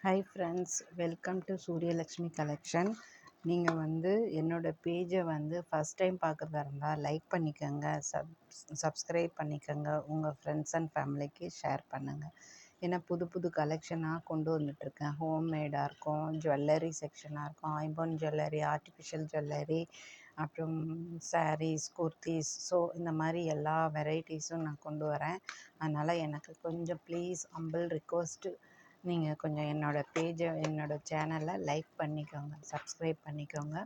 Hi friends welcome to Suryalakshmi collection நீங்கள் வந்து என்னோடய பேஜை வந்து ஃபஸ்ட் டைம் பார்க்குறதா இருந்தால் லைக் பண்ணிக்கோங்க சப் சப்ஸ்கிரைப் பண்ணிக்கோங்க உங்கள் ஃப்ரெண்ட்ஸ் அண்ட் ஃபேமிலிக்கு ஷேர் பண்ணுங்கள் ஏன்னா புது புது கலெக்ஷனாக கொண்டு வந்துட்டுருக்கேன். ஹோம்மேடாக இருக்கும் ஜுவல்லரி செக்ஷனாக இருக்கும் ஐபோன் ஜுவல்லரி ஆர்டிஃபிஷியல் ஜுவல்லரி அப்புறம் சாரீஸ் குர்த்திஸ் ஸோ இந்த மாதிரி எல்லா வெரைட்டிஸும் நான் கொண்டு வரேன். அதனால் எனக்கு கொஞ்சம் ப்ளீஸ் அம்பிள் ரிக்வஸ்ட்டு நீங்கள் கொஞ்சம் என்னோடய பேஜை என்னோடய சேனலை லைக் பண்ணிக்கோங்க சப்ஸ்க்ரைப் பண்ணிக்கோங்க.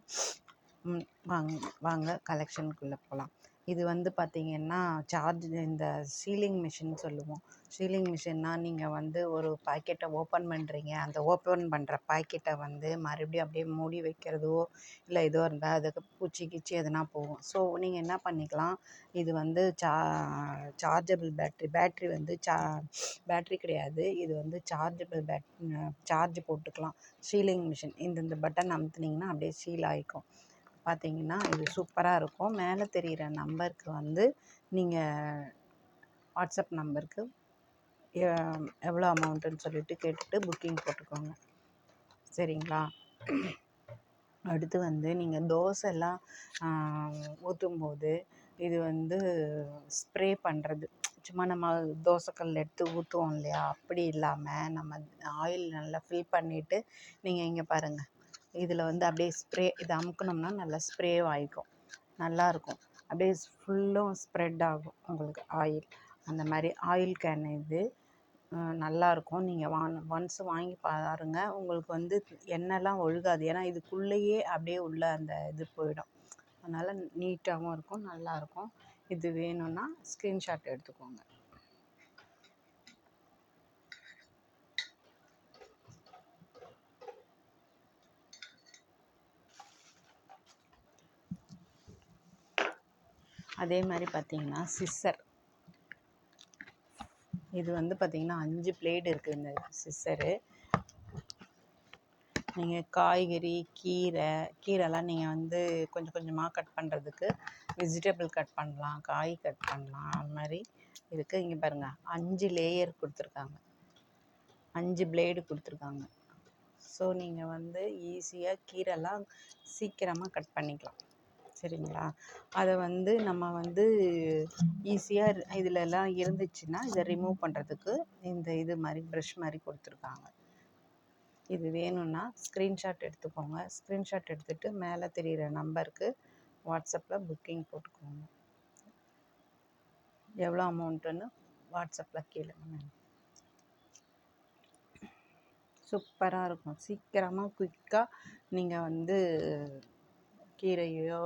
வாங்க வாங்க கலெக்ஷனுக்குள்ளே போகலாம் இது வந்து பார்த்திங்கன்னா சார்ஜ் இந்த சீலிங் மிஷின் சொல்லுவோம். சீலிங் மிஷின்னால் நீங்கள் வந்து ஒரு பாக்கெட்டை ஓப்பன் பண்ணுறீங்க அந்த ஓப்பன் பண்ணுற பாக்கெட்டை வந்து மறுபடியும் அப்படியே மூடி வைக்கிறதோ இல்லை ஏதோ இருந்தால் அதுக்கு பூச்சி கீச்சி எதுனா போகும். ஸோ நீங்கள் என்ன பண்ணிக்கலாம்? இது வந்து சா சார்ஜபிள் பேட்ரி பேட்ரி வந்து சா பேட்ரி கிடையாது. இது வந்து சார்ஜபிள் பேட் சார்ஜ் போட்டுக்கலாம். சீலிங் மிஷின் இந்த இந்த பட்டன் அமுத்துனீங்கன்னா அப்படியே சீல் ஆகிக்கும் பார்த்தீங்கன்னா இது சூப்பராக இருக்கும். மேலே தெரிகிற நம்பருக்கு வந்து நீங்கள் வாட்ஸ்அப் நம்பருக்கு எவ்வளோ அமௌண்ட்டுன்னு சொல்லிட்டு கேட்டுட்டு புக்கிங் போட்டுக்கோங்க. சரிங்களா? அடுத்து வந்து நீங்கள் தோசைலாம் ஊற்றும்போது இது வந்து ஸ்ப்ரே பண்ணுறது சும்மா நம்ம தோசைக்கல் எடுத்து ஊற்றுவோம் இல்லையா? அப்படி இல்லாமல் நம்ம ஆயில் நல்லா ஃபில் பண்ணிவிட்டு நீங்கள் இங்கே பாருங்கள் இதில் வந்து அப்படியே ஸ்ப்ரே இதை அமுக்குனோம்னா நல்லா ஸ்ப்ரே ஆகிக்கும் நல்லாயிருக்கும் அப்படியே ஃபுல்லும் ஸ்ப்ரெட் ஆகும் உங்களுக்கு ஆயில். அந்த மாதிரி ஆயில் கேன் இது. நல்லாயிருக்கும் நீங்கள் வா ஒன்ஸ் வாங்கி பாருங்கள் உங்களுக்கு வந்து எண்ணெய்லாம் ஒழுகாது. ஏன்னா இதுக்குள்ளேயே அப்படியே உள்ள அந்த இது போயிடும். அதனால் நீட்டாகவும் இருக்கும் நல்லாயிருக்கும் இது வேணும்னா ஸ்க்ரீன்ஷாட் எடுத்துக்கோங்க. அதே மாதிரி பார்த்தீங்கன்னா சிஸ்ஸர் இது வந்து பார்த்திங்கன்னா அஞ்சு பிளேடு இருக்குது இந்த சிஸ்ஸரு நீங்கள் காய்கறி கீரை கீரைலாம் நீங்கள் வந்து கொஞ்சம் கொஞ்சமாக கட் பண்ணுறதுக்கு வெஜிடபிள் கட் பண்ணலாம் காய் கட் பண்ணலாம் அது மாதிரி இருக்குது இங்கே பாருங்கள் அஞ்சு லேயர் கொடுத்துருக்காங்க. அஞ்சு பிளேடு கொடுத்துருக்காங்க. ஸோ நீங்கள் வந்து ஈஸியாக கீரைலாம் சீக்கிரமாக கட் பண்ணிக்கலாம். சரிங்களா? அதை வந்து நம்ம வந்து ஈஸியாக இதிலலாம் இருந்துச்சுன்னா இதை ரிமூவ் பண்ணுறதுக்கு இந்த இது மாதிரி ப்ரஷ் மாதிரி கொடுத்துருக்காங்க. இது வேணும்னா ஸ்க்ரீன்ஷாட் எடுத்துக்கோங்க. ஸ்க்ரீன்ஷாட் எடுத்துகிட்டு மேலே தெரிகிற நம்பருக்கு வாட்ஸ்அப்பில் புக்கிங் போட்டுக்கோங்க. எவ்வளோ அமௌண்ட்டுன்னு வாட்ஸ்அப்பில் கேளுங்க சூப்பராக இருக்கும். சீக்கிரமாக குயிக்காக நீங்கள் வந்து கீரையோ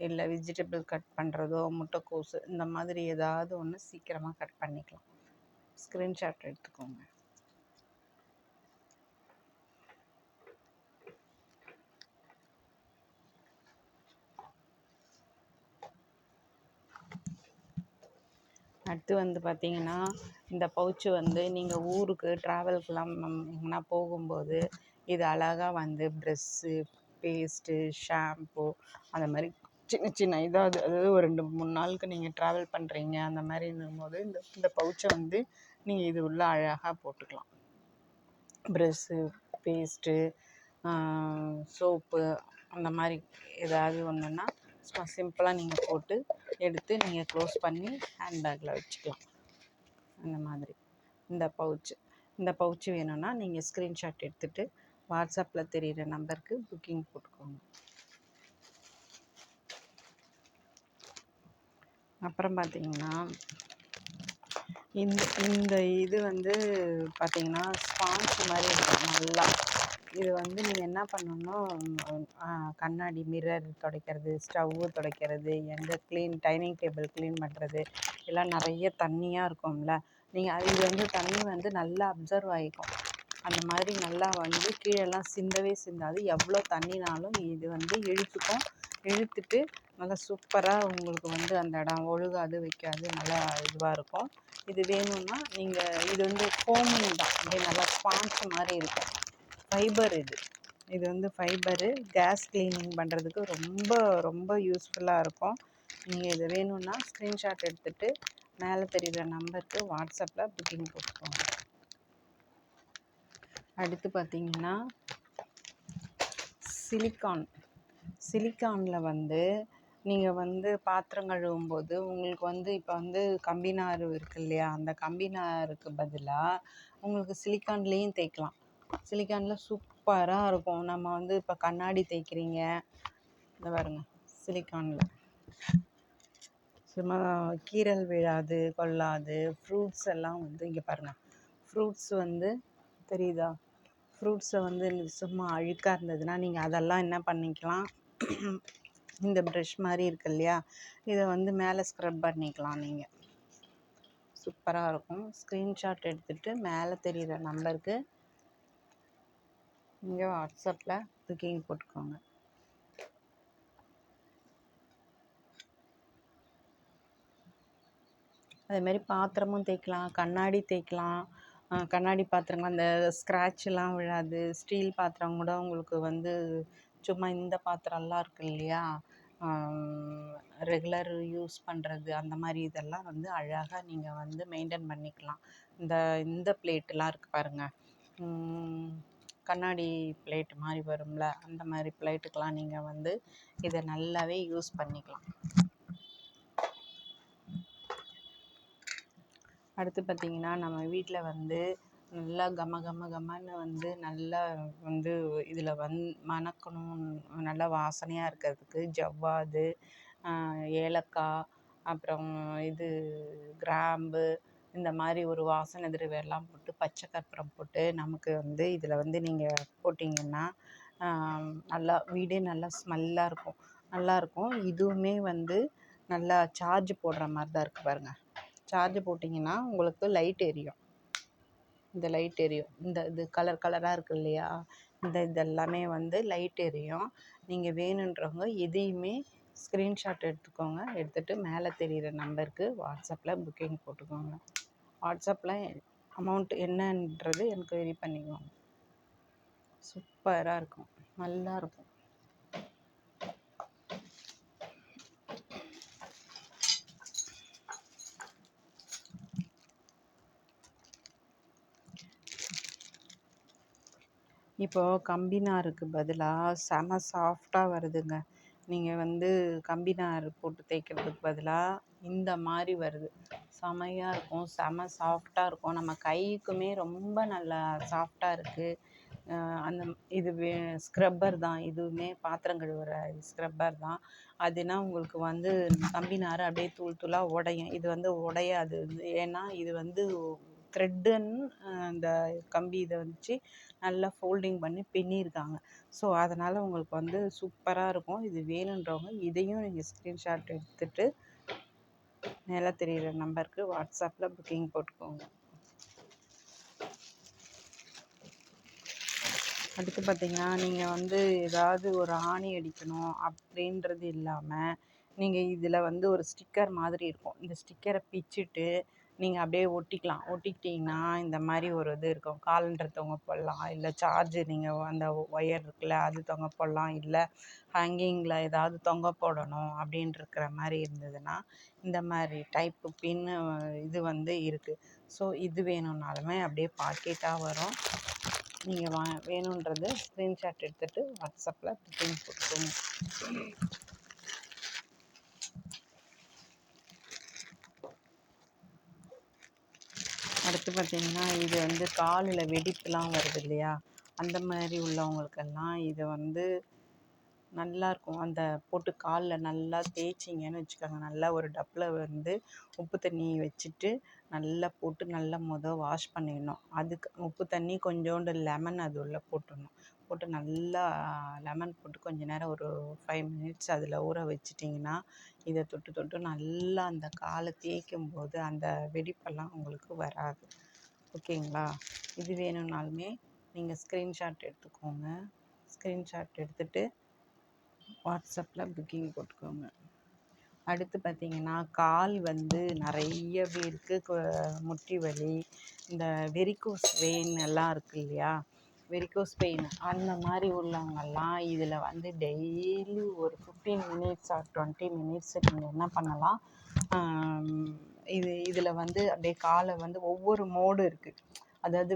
இல்லை வெஜிடபிள் கட் பண்ணுறதோ முட்டைக்கோஸு இந்த மாதிரி ஏதாவது ஒன்று சீக்கிரமாக கட் பண்ணிக்கலாம். ஸ்க்ரீன்ஷாட் எடுத்துக்கோங்க. அடுத்து வந்து பார்த்திங்கன்னா இந்த பவுச்சு வந்து நீங்கள் ஊருக்கு ட்ராவல்க்கெலாம் எங்கன்னா போகும்போது இது அழகாக வந்து ட்ரெஸ்ஸு பேஸ்ட்டு ஷாம்பு அந்த மாதிரி சின்ன சின்ன இதாவது அதாவது ஒரு ரெண்டு மூணு நாளுக்கு நீங்கள் ட்ராவல் பண்ணுறீங்க அந்த மாதிரின்னும் போது இந்த இந்த பவுச்சை வந்து நீங்கள் இது உள்ளே அழகாக போட்டுக்கலாம். ப்ரெஷ்ஷு பேஸ்ட்டு சோப்பு அந்த மாதிரி ஏதாவது ஒன்றுன்னா சும்மா சிம்பிளாக நீங்கள் போட்டு எடுத்து நீங்கள் க்ளோஸ் பண்ணி ஹேண்ட்பேக்கில் வச்சுக்கலாம். அந்த மாதிரி. இந்த பவுச்சு இந்த பவுச்சு வேணும்னா நீங்கள் ஸ்க்ரீன்ஷாட் எடுத்துகிட்டு வாட்ஸ்அப்பில் தெரிகிற நம்பருக்கு புக்கிங் போட்டுக்கோங்க. அப்புறம் பார்த்திங்கன்னா இந்த இந்த இது வந்து பார்த்திங்கன்னா ஸ்பான்ஸ் மாதிரி இருக்கும் நல்லா. இது வந்து நீங்கள் என்ன பண்ணணுன்னா கண்ணாடி மிரர் துடைக்கிறது ஸ்டவ்வு துடைக்கிறது எந்த க்ளீன் டைனிங் டேபிள் க்ளீன் பண்ணுறது எல்லாம் நிறைய தண்ணியாக இருக்கும்ல. நீங்கள் அது இது வந்து தண்ணி வந்து நல்லா அப்சர்வ் ஆகிக்கும். அந்த மாதிரி நல்லா வந்து கீழேலாம் சிந்தவே சிந்தாது. எவ்வளோ தண்ணினாலும் இது வந்து இழுத்துக்கும். இழுத்துட்டு நல்லா சூப்பராக உங்களுக்கு வந்து அந்த இடம் ஒழுகாது வைக்காது நல்லா இதுவாக இருக்கும். இது வேணும்னா நீங்கள் இது வந்து ஃபோமிங் தான். அப்படியே நல்லா ஸ்பான்ஸ் மாதிரி இருக்கும். ஃபைபர் இது. இது வந்து ஃபைபரு கேஸ் க்ளீனிங் பண்ணுறதுக்கு ரொம்ப ரொம்ப யூஸ்ஃபுல்லாக இருக்கும். நீங்கள் இது வேணும்னா ஸ்க்ரீன்ஷாட் எடுத்துகிட்டு மேலே தெரிகிற நம்பருக்கு வாட்ஸ்அப்பில் புக்கிங் போட்டுக்கோங்க. அடுத்து பார்த்திங்கன்னா சிலிக்கான். சிலிக்கானில் வந்து நீங்கள் வந்து பாத்திரம் கழுவும் போது உங்களுக்கு வந்து இப்போ வந்து கம்பி நார் இருக்கு இல்லையா? அந்த கம்பி நாருக்கு பதிலாக உங்களுக்கு சிலிக்கான்லேயும் தேய்க்கலாம். சிலிக்கானில் சூப்பராக இருக்கும். நம்ம வந்து இப்போ கண்ணாடி தேய்க்கிறீங்க. இந்த பாருங்க சிலிக்கானில். சும்மா கீறல் விழாது கொள்ளாது. ஃப்ரூட்ஸ் எல்லாம் வந்து இங்கே பாருங்கள் ஃப்ரூட்ஸ் வந்து தெரியுதா? ஃப்ரூட்ஸை வந்து சும்மா அழுக்காக இருந்ததுன்னா நீங்கள் அதெல்லாம் என்ன பண்ணிக்கலாம்? இந்த ப்ரெஷ் மாதிரி இருக்கு இல்லையா? இதை வந்து மேலே ஸ்க்ரப் பண்ணிக்கலாம் நீங்கள் சூப்பராக இருக்கும். ஸ்க்ரீன்ஷாட் எடுத்துகிட்டு மேலே தெரிகிற நம்பருக்கு இங்கே வாட்ஸ்அப்பில் புக்கிங் போட்டுக்கோங்க. அதேமாரி பாத்திரமும் தேய்க்கலாம் கண்ணாடி தேய்க்கலாம். கண்ணாடி பாத்திரங்கள் அந்த ஸ்க்ராட்செலாம் விழாது. ஸ்டீல் பாத்திரம் கூட உங்களுக்கு வந்து சும்மா இந்த பாத்திரம்லாம் இருக்கு இல்லையா? ரெகுலர் யூஸ் பண்ணுறது அந்த மாதிரி இதெல்லாம் வந்து அழகாக நீங்கள் வந்து மெயின்டைன் பண்ணிக்கலாம். இந்த இந்த பிளேட்டெலாம் இருக்குது பாருங்கள் கண்ணாடி பிளேட் மாதிரி வரும்ல அந்த மாதிரி பிளேட்டுக்கெலாம் நீங்கள் வந்து இதை நல்லாவே யூஸ் பண்ணிக்கலாம். அடுத்து பார்த்திங்கன்னா நம்ம வீட்டில் வந்து நல்லா கம கம கமன்னு வந்து நல்லா வந்து இதில் வந் மணக்கணும் நல்லா வாசனையாக இருக்கிறதுக்கு ஜவ்வாது ஏலக்காய் அப்புறம் இது கிராம்பு இந்த மாதிரி ஒரு வாசனை திரவியெல்லாம் போட்டு பச்சை கற்பூரம் போட்டு நமக்கு வந்து இதில் வந்து நீங்கள் போட்டிங்கன்னா நல்லா வீடே நல்லா ஸ்மெல்லாக இருக்கும். நல்லாயிருக்கும் இதுவுமே வந்து நல்லா சார்ஜ் போடுற மாதிரி தான் இருக்குது பாருங்கள் சார்ஜ் போட்டிங்கன்னா உங்களுக்கு லைட் எரியும். இந்த லைட் எரியும். இந்த இது கலர் கலராக இருக்குது இல்லையா? இந்த இதெல்லாமே வந்து லைட் எரியும். நீங்கள் வேணுன்றவங்க எதையுமே ஸ்க்ரீன்ஷாட் எடுத்துக்கோங்க. எடுத்துகிட்டு மேலே தெரிகிற நம்பருக்கு வாட்ஸ்அப்பில் புக்கிங் போட்டுக்கோங்க. வாட்ஸ்அப்பில் அமௌண்ட் என்னன்றது என்கொயரி பண்ணிக்கோங்க. சூப்பராக இருக்கும். நல்லாயிருக்கும் இருக்கும் இப்போது கம்பி நாருக்கு பதிலாக செம சாஃப்டாக வருதுங்க. நீங்கள் வந்து கம்பி நார் போட்டு தேய்க்கிறதுக்கு பதிலாக இந்த மாதிரி வருது. செமையாக இருக்கும். செம சாஃப்டாக இருக்கும். நம்ம கைக்குமே ரொம்ப நல்லா சாஃப்டாக இருக்குது அந்த இது ஸ்க்ரப்பர் தான். இதுவுமே பாத்திரம் கழுவுற ஸ்க்ரப்பர் தான். அதுனா உங்களுக்கு வந்து கம்பி நார் அப்படியே தூள் தூளாக உடையும். இது வந்து உடையாது. ஏன்னா இது வந்து த்ரெட்டுன்னு அந்த கம்பி இதை வச்சு நல்லா ஃபோல்டிங் பண்ணி பின்னியிருக்காங்க ஸோ அதனால் உங்களுக்கு வந்து சூப்பராக இருக்கும். இது வேணுன்றவங்க இதையும் நீங்கள் ஸ்க்ரீன்ஷாட் எடுத்துகிட்டு மேலே தெரிகிற நம்பருக்கு வாட்ஸ்அப்பில் புக்கிங் போட்டுக்கோங்க. அடுத்து பார்த்திங்கன்னா நீங்கள் வந்து ஏதாவது ஒரு ஆணி அடிக்கணும் அப்படின்றது இல்லாமல் நீங்கள் இதில் வந்து ஒரு ஸ்டிக்கர் மாதிரி இருக்கும். இந்த ஸ்டிக்கரை பிச்சுட்டு நீங்கள் அப்படியே ஒட்டிக்கலாம். ஒட்டிக்கிட்டிங்கன்னா இந்த மாதிரி ஒரு இது இருக்கும். காலண்டர் தொங்க போடலாம். இல்லை சார்ஜு நீங்கள் அந்த ஒயர் இருக்குல்ல அது தொங்க போடலாம். இல்லை ஹேங்கிங்கில் ஏதாவது தொங்க போடணும் அப்படின்னு மாதிரி இருந்ததுன்னா இந்த மாதிரி டைப்பு பின்னு இது வந்து இருக்குது ஸோ இது வேணும்னாலுமே அப்படியே பாக்கெட்டாக வரும். நீங்கள் வா வேணுன்றது ஸ்க்ரீன்ஷாட் எடுத்துகிட்டு வாட்ஸ்அப்பில் புக்கிங் போட்டுக்கோங்க. அடுத்து பார்த்திங்கன்னா இது வந்து காலில் வெடிப்புலாம் வருது இல்லையா? அந்த மாதிரி உள்ளவங்களுக்கெல்லாம் இது வந்து நல்லாயிருக்கும் அந்த போட்டு காலில் நல்லா தேய்ச்சிங்கன்னு வச்சுக்கோங்க. நல்லா ஒரு டப்பில் வந்து உப்பு தண்ணி வச்சுட்டு நல்லா போட்டு நல்லா மொதல் வாஷ் பண்ணிடணும். அதுக்கு உப்பு தண்ணி கொஞ்சோண்டு லெமன் அது உள்ளே போட்டுடணும். போட்டு நல்லா லெமன் போட்டு கொஞ்ச நேரம் ஒரு ஃபைவ் மினிட்ஸ் அதில் ஊற வச்சிட்டிங்கன்னா இதை தொட்டு தொட்டு நல்லா அந்த காலை தேய்க்கும் போது அந்த வெடிப்பெல்லாம் உங்களுக்கு வராது. ஓகேங்களா? இது வேணும்னாலுமே நீங்கள் ஸ்க்ரீன்ஷாட் எடுத்துக்கோங்க. ஸ்க்ரீன்ஷாட் எடுத்துகிட்டு வாட்ஸ்அப்பில் புக்கிங் போட்டுக்கோங்க. அடுத்து பார்த்திங்கன்னா கால் வந்து நிறைய பேருக்கு முட்டி வலி இந்த வெரிகோஸ் வெயின் எல்லாம் இருக்குது இல்லையா? Varicose pain. அந்த மாதிரி உள்ளவங்கெல்லாம் இதில் வந்து டெய்லி ஒரு fifteen minutes or twenty minutes நீங்கள் என்ன பண்ணலாம்? இது இதில் வந்து அப்படியே காலை வந்து ஒவ்வொரு மோடு இருக்குது அதாவது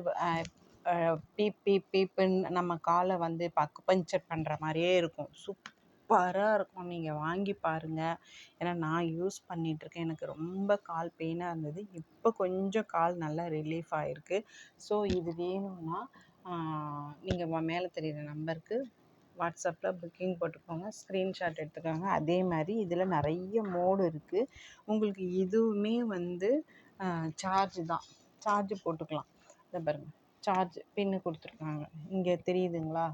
பீப் பீப் பீப்புன்னு நம்ம காலை வந்து பக்கு பஞ்சர் பண்ணுற மாதிரியே இருக்கும். சூப்பராக இருக்கும். நீங்கள் வாங்கி பாருங்கள் ஏன்னா நான் யூஸ் பண்ணிகிட்ருக்கேன் எனக்கு ரொம்ப கால் பெயினாக இருந்தது. இப்போ கொஞ்சம் கால் நல்லா ரிலீஃப் ஆகிருக்கு ஸோ இது வேணும்னா நீங்கள் மேலே தெரிகிற நம்பருக்கு வாட்ஸ்அப்பில் புக்கிங் போட்டுக்கோங்க. ஸ்க்ரீன்ஷாட் எடுத்துக்கோங்க. அதே மாதிரி இதில் நிறைய மோடு இருக்குது உங்களுக்கு இதுவுமே வந்து சார்ஜு தான். சார்ஜு போட்டுக்கலாம். இதை பாருங்கள் சார்ஜ் பின்னு கொடுத்துருக்காங்க. இங்கே தெரியுதுங்களா?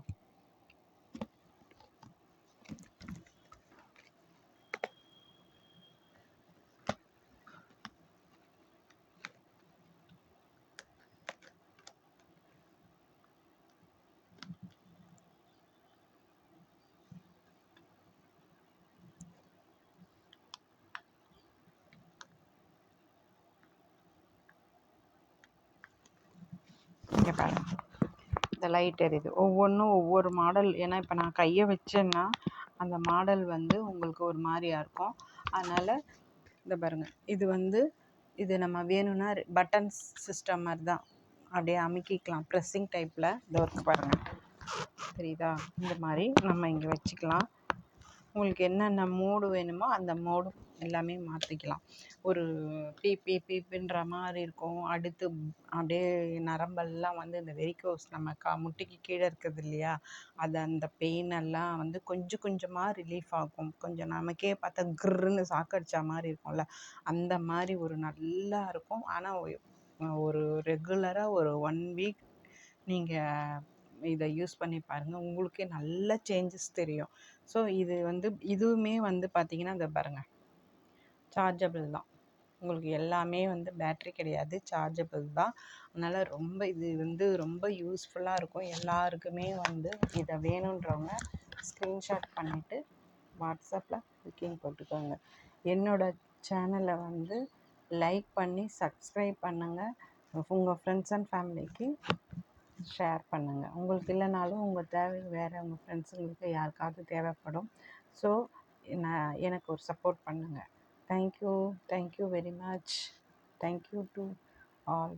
இங்கே இந்த லைட் எரியுது. ஒவ்வொன்றும் ஒவ்வொரு மாடல் ஏன்னா இப்போ நான் கையை வச்சேன்னா அந்த மாடல் வந்து உங்களுக்கு ஒரு மாதிரியாக இருக்கும். அதனால் இந்த பாருங்கள் இது வந்து இது நம்ம வேணும்னா பட்டன்ஸ் சிஸ்டம் மாதிரி தான் அப்படியே அமுக்கிக்கலாம். ப்ரெஸ்ஸிங் டைப்பில் இந்த ஒர்க் பாருங்கள் தெரியுதா? இந்த மாதிரி நம்ம இங்கே வச்சுக்கலாம். உங்களுக்கு என்னென்ன மோடு வேணுமோ அந்த மோடு எல்லாமே மாற்றிக்கலாம் ஒரு பீப்பி பீப் பீப்புன்ற மாதிரி இருக்கும். அடுத்து அப்படியே நரம்பெல்லாம் வந்து இந்த வெரிகோஸ் நம்ம கா முட்டிக்கு கீழே இருக்குது இல்லையா? அது அந்த பெயின் எல்லாம் வந்து கொஞ்சம் கொஞ்சமாக ரிலீஃப் ஆகும். கொஞ்சம் நமக்கே பார்த்தா கிர்ன்னு சாக்கடிச்சா மாதிரி இருக்கும்ல. அந்த மாதிரி ஒரு நல்லா இருக்கும். ஆனால் ஒரு ரெகுலராக ஒரு ஒன் வீக் நீங்கள் இதை யூஸ் பண்ணி பாருங்கள் உங்களுக்கே நல்ல சேஞ்சஸ் தெரியும். ஸோ இது வந்து இதுவுமே வந்து பார்த்திங்கன்னா இதை பாருங்கள் சார்ஜபிள் தான். உங்களுக்கு எல்லாமே வந்து பேட்ரி கிடையாது. சார்ஜபிள் தான். அதனால் ரொம்ப இது வந்து ரொம்ப யூஸ்ஃபுல்லாக இருக்கும். எல்லாருக்குமே வந்து இதை வேணுன்றவங்க ஸ்க்ரீன்ஷாட் பண்ணிவிட்டு வாட்ஸ்அப்பில் புக்கிங் போட்டுக்கோங்க. என்னோடய சேனலை வந்து லைக் பண்ணி சப்ஸ்கிரைப் பண்ணுங்கள் உங்கள் ஃப்ரெண்ட்ஸ் அண்ட் ஃபேமிலிக்கு ஷேர் பண்ணுங்கள் உங்களுக்கு இல்லைனாலும் உங்கள் தேவை வேறு உங்கள் ஃப்ரெண்ட்ஸுங்களுக்கு யாருக்காவது தேவைப்படும். ஸோ நான் எனக்கு ஒரு சப்போர்ட் பண்ணுங்கள் thank you thank you very much thank you to all